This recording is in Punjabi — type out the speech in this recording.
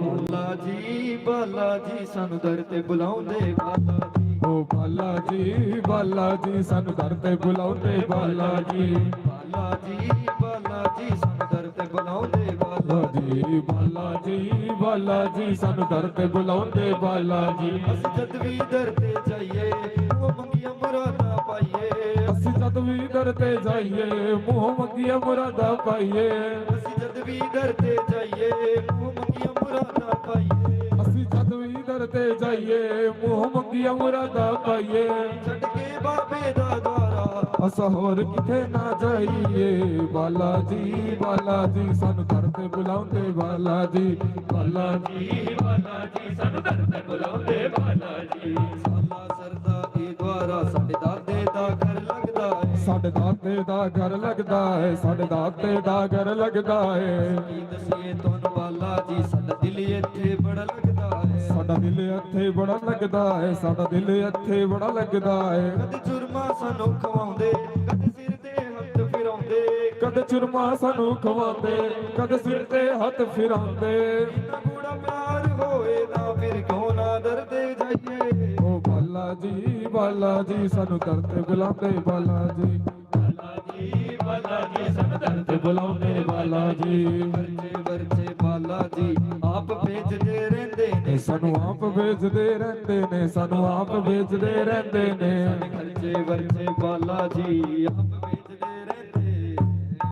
ਬਾਲਾ ਜੀ ਬਾਲਾ ਜੀ ਸਾਨੂੰ ਦਰ ਤੇ ਬੁਲਾਉਂਦੇ ਬਾਲਾ ਜੀ ਓ ਬਾਲਾ ਜੀ ਬਾਲਾ ਜੀ ਸਾਨੂੰ ਦਰ ਤੇ ਬੁਲਾਉਂਦੇ ਬਾਲਾ ਜੀ ਬਾਲਾ ਜੀ ਬਾਲਾ ਜੀ ਸਾਨੂੰ ਦਰ ਤੇ ਬੁਲਾਉਂਦੇ ਬਾਲਾ ਜੀ ਬਾਲਾ ਜੀ ਬਾਲਾ ਜੀ ਸਾਨੂੰ ਦਰ ਤੇ ਬੁਲਾਉਂਦੇ ਬਾਲਾ ਜੀ ਅਸੀਂ ਜਦ ਵੀ ਦਰ ਤੇ ਜਾਈਏ ਉਹ ਮੰਗੀਆਂ ਮੁਰਾਦਾਂ ਪਾਈਏ। ਅਸੀਂ ਜਦ ਵੀ ਦਰ ਤੇ ਜਾਈਏ ਮੂੰਹ ਮੰਗੀਆਂ ਮੁਰਾਦਾਂ ਪਾਈਏ। ਅਸੀਂ ਜਦ ਵੀ ਦਰ ਤੇ ਜਾਈਏ ਜਦ ਵੀ ਦਰ ਤੇ ਜਾਈਏ ਮੂੰਹ ਮੰਗੀਆਂ ਮੁਰਾਦਾਂ ਪਾਈਏ। ਛੱਡ ਕੇ ਬਾਬੇ ਦਾ ਦਵਾਰਾ ਅਸਾਂ ਹੋਰ ਕਿਤੇ ਨਾ ਜਾਈਏ। ਬਾਲਾ ਜੀ ਬਾਲਾ ਜੀ ਸਾਨੂੰ ਦਰ ਤੇ ਬੁਲਾਉਂਦੇ ਬਾਲਾ ਜੀ ਬਾਲਾ ਜੀ ਬਾਲਾ ਜੀ ਸਾਨੂੰ ਦਰ ਤੇ ਬੁਲਾਉਂਦੇ ਬਾਲਾ ਜੀ ਸਾਲਾ ਸਰਦਾ ਇਹ ਦਵਾਰਾ ਸਾਡੇ ਦਾਦੇ ਦਾ ਘਰ ਲੱਗਦਾ ਏ। ਸਾਡੇ ਦਾਤੇ ਦਾ ਘਰ ਲੱਗਦਾ ਹੈ ਸਾਡੇ ਦਾਤੇ ਦਾ ਘਰ ਲੱਗਦਾ ਹੈ ਕੀ ਦਸੀਏ ਤੁਹਾਨੂੰ? ਜੀ ਸਾਡਾ ਦਿਲ ਇੱਥੇ ਬੜਾ ਲੱਗਦਾ ਏ ਸਾਡਾ ਦਿਲ ਇੱਥੇ ਬੜਾ ਲੱਗਦਾ ਹੈ ਸਾਡਾ ਦਿਲ ਇੱਥੇ ਬੜਾ ਲੱਗਦਾ ਹੈ। ਕਦੇ ਚੁਰਮਾ ਸਾਨੂੰ ਖਵਾਉਂਦੇ ਕਦੇ ਸਿਰ ਤੇ ਹੱਥ ਫਿਰਾਉਂਦੇ। ਕਦੇ ਚੁਰਮਾ ਸਾਨੂੰ ਖਵਾਉਂਦੇ ਕਦੇ ਸਿਰ ਤੇ ਹੱਥ ਫਿਰਾਉਂਦੇ। ਇੰਨਾ ਪਿਆਰ ਹੋਏ ਨਾ ਫਿਰ ਕਿਉਂ ਨਾ ਦਰਦੇ ਜਾਈਏ। ਓ ਬਾਲਾ ਜੀ ਬਾਲਾ ਜੀ ਸਾਨੂੰ ਦਰ ਤੇ ਬੁਲਾਉਂਦੇ ਬਾਲਾ ਜੀ। ਬਾਲਾ ਜੀ ਬਾਲਾ ਜੀ ਸਾਨੂੰ ਦਰ ਤੇ ਬੁਲਾਉਂਦੇ ਬਾਲਾ ਜੀ। ਵਰਚੇ ਵਰਚੇ ਬਾਲਾ ਜੀ। ਆਪ ਭੇਜਦੇ ਰਹਿੰਦੇ ਨੇ। ਸਾਨੂੰ ਆਪ ਵੇਚਦੇ ਰਹਿੰਦੇ ਨੇ। ਸਾਨੂੰ ਆਪ ਵੇਚਦੇ ਰਹਿੰਦੇ ਨੇ। ਖਰਚੇ ਵਰਚੇ ਬਾਲਾ ਜੀ ਆਪ